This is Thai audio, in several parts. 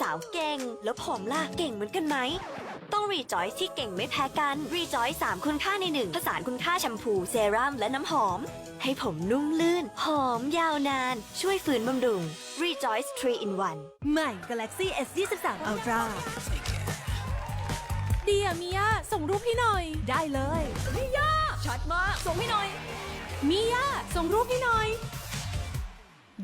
สาวเก่ง แล้วผมล่ะเก่งเหมือนกันไหม ต้องรีจอยที่เก่งไม่แพ้กันรีจอย3คุณค่าในหนึ่งผสานคุณค่าแชมพูเซรั่มและน้ำหอม ให้ผมนุ่มลื่น หอมยาวนาน ช่วยฝืนบำรุง Rejoice 3 in 1 ใหม่ Galaxy S 23 Ultra ดีอะมิยาส่งรูปให้หน่อย ได้เลยมิยาชัดมาก ส่งให้หน่อยมิยาส่งรูปให้หน่อย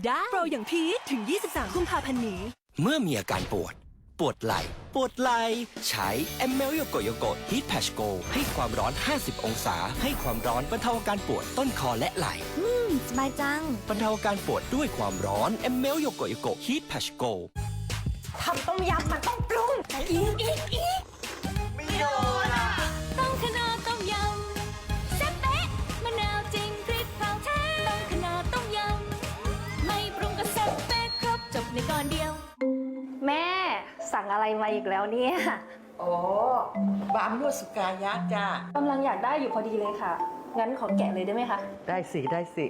ได้โปรอย่างพีคถึง 23 กุมภาพันธ์นี้ เมื่อมีอาการปวด ปวดไหล่ ปวดไหล่ ใช้แอมเมลโยโกโยโกฮีทแพชโกให้ความร้อน 50 องศา ให้ความร้อนบรรเทาอาการปวดต้นคอและไหล่สบายจัง บรรเทาอาการปวดด้วยความร้อนแอมเมลโยโกโยโกฮีทแพชโก ทำต้มยำมันต้องปรุงอีกอีกอีกต้อง สั่งอะไรมาอีกแล้วเนี่ยอ๋อบามนวดสุกายะจ้ากำลังอยากได้อยู่พอดีเลยค่ะ งั้นขอแกะเลยได้ไหมคะ ได้สิได้สิ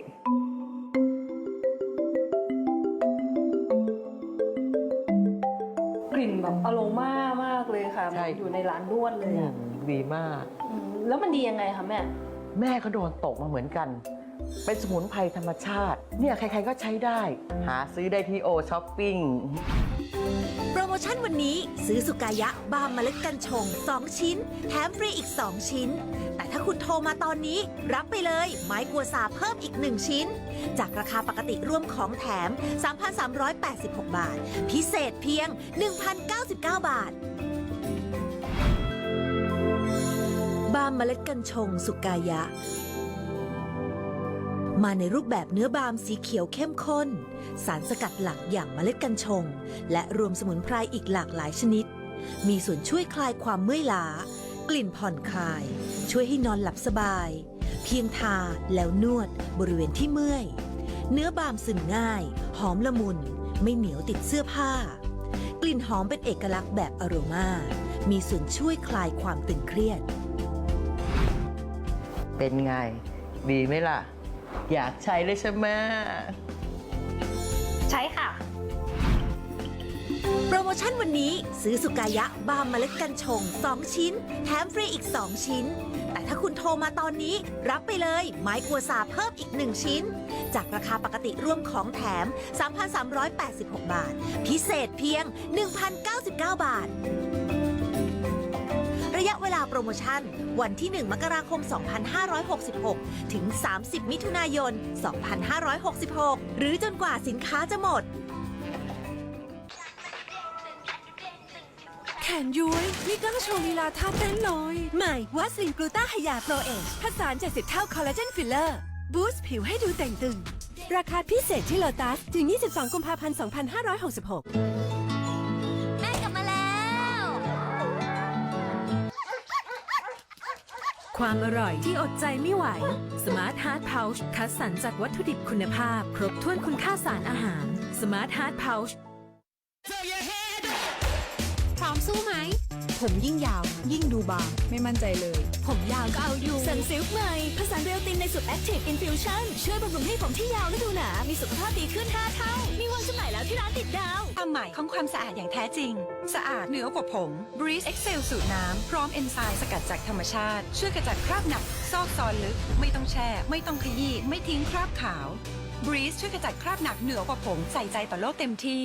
กลิ่นแบบอโรมามากเลยค่ะใช่อยู่ในร้านนวดเลยอือะมดีมาก อืมแล้วมันดียังไงคะแม่ แม่ก็โดนตกมาเหมือนกัน เป็นสมุนไพรธรรมชาติ เนี่ยใครๆก็ใช้ได้ หาซื้อได้ที่โอช้อปปิ้ง โปรโมชั่นวันนี้ซื้อสุกายะบาล์มเมล็ดกัญชง 2 ชิ้น แถมฟรีอีก 2 ชิ้น แต่ถ้าคุณโทรมาตอนนี้ รับไปเลย ไม้กัวซาเพิ่มอีก 1 ชิ้น จากราคาปกติรวมของแถม 3,386 บาท พิเศษเพียง 1,099 บาท บาล์มเมล็ดกัญชงสุกายะ มาในรูปแบบเนื้อบามสีเขียวเข้มข้น สารสกัดหลักอย่างเมล็ดกัญชง และรวมสมุนไพรอีกหลากหลายชนิด มีส่วนช่วยคลายความเมื่อยล้า กลิ่นผ่อนคลาย ช่วยให้นอนหลับสบาย เพียงทาแล้วนวดบริเวณที่เมื่อย เนื้อบามซึมง่าย หอมละมุน ไม่เหนียวติดเสื้อผ้า กลิ่นหอมเป็นเอกลักษณ์แบบอโรมา มีส่วนช่วยคลายความตึงเครียด เป็นไง ดีไหมล่ะ อยากใช้เลยใช่ไหมใช้ค่ะ โปรโมชั่นวันนี้ซื้อสุกายะบาล์มเมล็ดกัญชง 2 ชิ้น แถมฟรีอีก 2 ชิ้น แต่ถ้าคุณโทรมาตอนนี้ รับไปเลย ไม้กัวซาเพิ่มอีก 1 ชิ้น จากราคาปกติรวมของแถม 3,386 บาท พิเศษเพียง 1,099 บาทระยะเวลาโปรโมชั่น วันที่ 1 มกราคม 2566 ถึง 30 มิถุนายน 2566 หรือจนกว่าสินค้าจะหมด แขนย้วยนี่ต้องโชว์ลีลาท่าเต้นเลย ใหม่วัสลินกลูตาไฮยาโปรเอชผสาน70 เท่าคอลลาเจนฟิลเลอร์บูสต์ผิวให้ดูแต่งตึง ราคาพิเศษที่โลตัส ถึง 22 กุมภาพันธ์ 2566 ความอร่อยที่อดใจไม่ไหว Smart Heart Pouch คัดสรรจากวัตถุดิบคุณภาพ ครบถ้วนคุณค่าสารอาหาร Smart Heart Pouch พร้อมสู้ไหม ผมยิ่งยาว ยิ่งดูบาง ไม่มั่นใจเลย ผมยาวก็เอาอยู่สันซิลค์ใหม่ผสานเรลตินในสูตร Active Infusion ช่วยบำรุงให้ผมที่ยาวและดูหนา มีสุขภาพดีขึ้น 5 เท่า มีวางจำหน่ายแล้วที่ร้านติดดาวความหมายของความสะอาดอย่างแท้จริง สะอาดเหนือกว่าผม Breeze Excel สูตรน้ำ พร้อมเอนไซม์สกัดจากธรรมชาติ ช่วยกระจัดคราบหนัก ซอกซอนลึก ไม่ต้องแช่ ไม่ต้องขยี้ ไม่ทิ้งคราบขาว Breeze ช่วยกระจัดคราบหนักเหนือกว่าผม ใส่ใจต่อโลกเต็มที่